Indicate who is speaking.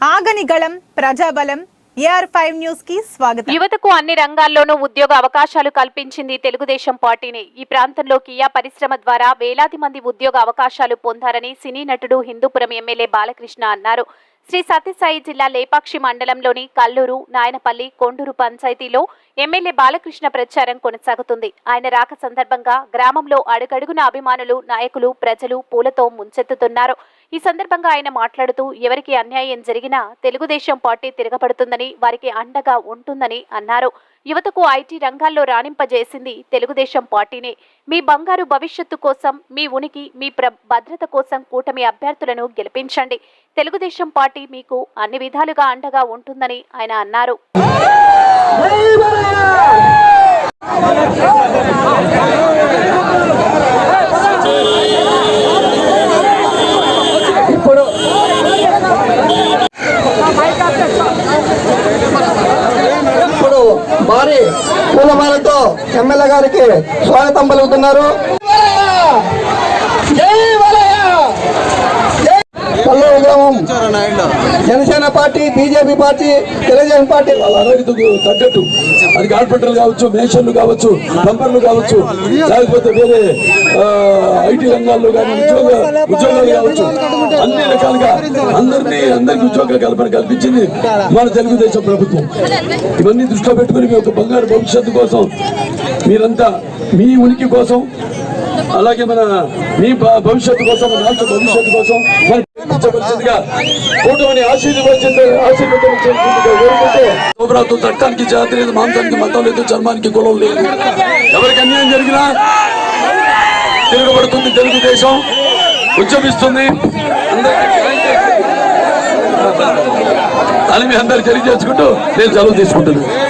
Speaker 1: ఆగని గళం ప్రజాబలం AR five న్యూస్కి స్వాగతం.
Speaker 2: యువతకు అన్ని రంగాల్లోనూ ఉద్యోగ అవకాశాలు కల్పించింది తెలుగుదేశం పార్టీని. ఈ ప్రాంతంలో కియా పరిశ్రమ ద్వారా వేలాది మంది ఉద్యోగ అవకాశాలు పొందారని సినీ నటుడు హిందూపురం ఎమ్మెల్యే బాలకృష్ణ అన్నారు. శ్రీ సత్యసాయి జిల్లా లేపాక్షి మండలంలోని కల్లూరు నాయనపల్లి కొండూరు పంచాయతీలో ఎమ్మెల్యే బాలకృష్ణ ప్రచారం కొనసాగుతుంది. ఆయన రాక సందర్భంగా గ్రామంలో అడుగడుగున అభిమానులు నాయకులు ప్రజలు పూలతో ముంచెత్తుతున్నారు. ఈ సందర్భంగా ఆయన మాట్లాడుతూ ఎవరికి అన్యాయం జరిగినా తెలుగుదేశం పార్టీ తిరగబడుతుందని వారికి అండగా ఉంటుందని అన్నారు. యువతకు ఐటీ రంగాల్లో రాణింపజేసింది తెలుగుదేశం పార్టీనే. మీ బంగారు భవిష్యత్తు కోసం మీ ఉనికి మీ ప్ర భద్రత కోసం కూటమి అభ్యర్థులను గెలిపించండి. తెలుగుదేశం పార్టీ మీకు అన్ని విధాలుగా అండగా ఉంటుందని ఆయన అన్నారు.
Speaker 3: భారీ పూలమాలతో ఎమ్మెల్యే గారికి స్వాగతం పలుకుతున్నారు. Janasena party BJP party Telugu Desam party
Speaker 4: వాళ్ళ తగ్గట్టు. అది కార్పెంటర్లు కావచ్చు మేషన్లు కావచ్చు డంపర్లు కావచ్చు లేకపోతే వేరే ఐటీ రంగాల్లో కానీ ఉద్యోగ ఉద్యోగాలు కావచ్చు. అన్ని రకాలుగా అందరినీ అందరికి ఉద్యోగ కల్పన కల్పించింది మన తెలుగుదేశం ప్రభుత్వం. ఇవన్నీ దృష్టిలో పెట్టుకుని మీ యొక్క బంగారు భవిష్యత్తు కోసం మీరంతా మీ ఉనికి కోసం అలాగే మన మీ భవిష్యత్తు కోసం మన రాష్ట్ర భవిష్యత్తు కోసం మన కూటమిని ఆశీర్వదించే ఆశీర్వదించేందుకు చట్టానికి జాతి లేదు మాంసానికి మతం లేదు చర్మానికి కులం లేదు. ఎవరికి అన్యాయం జరిగినా తిరగబడుతుంది తెలుగుదేశం ఉద్యమిస్తుంది. అందరికీ న్యాయం అని మీ అందరు తెలియజేసుకుంటూ నేను సెలవు తీసుకుంటున్నాను.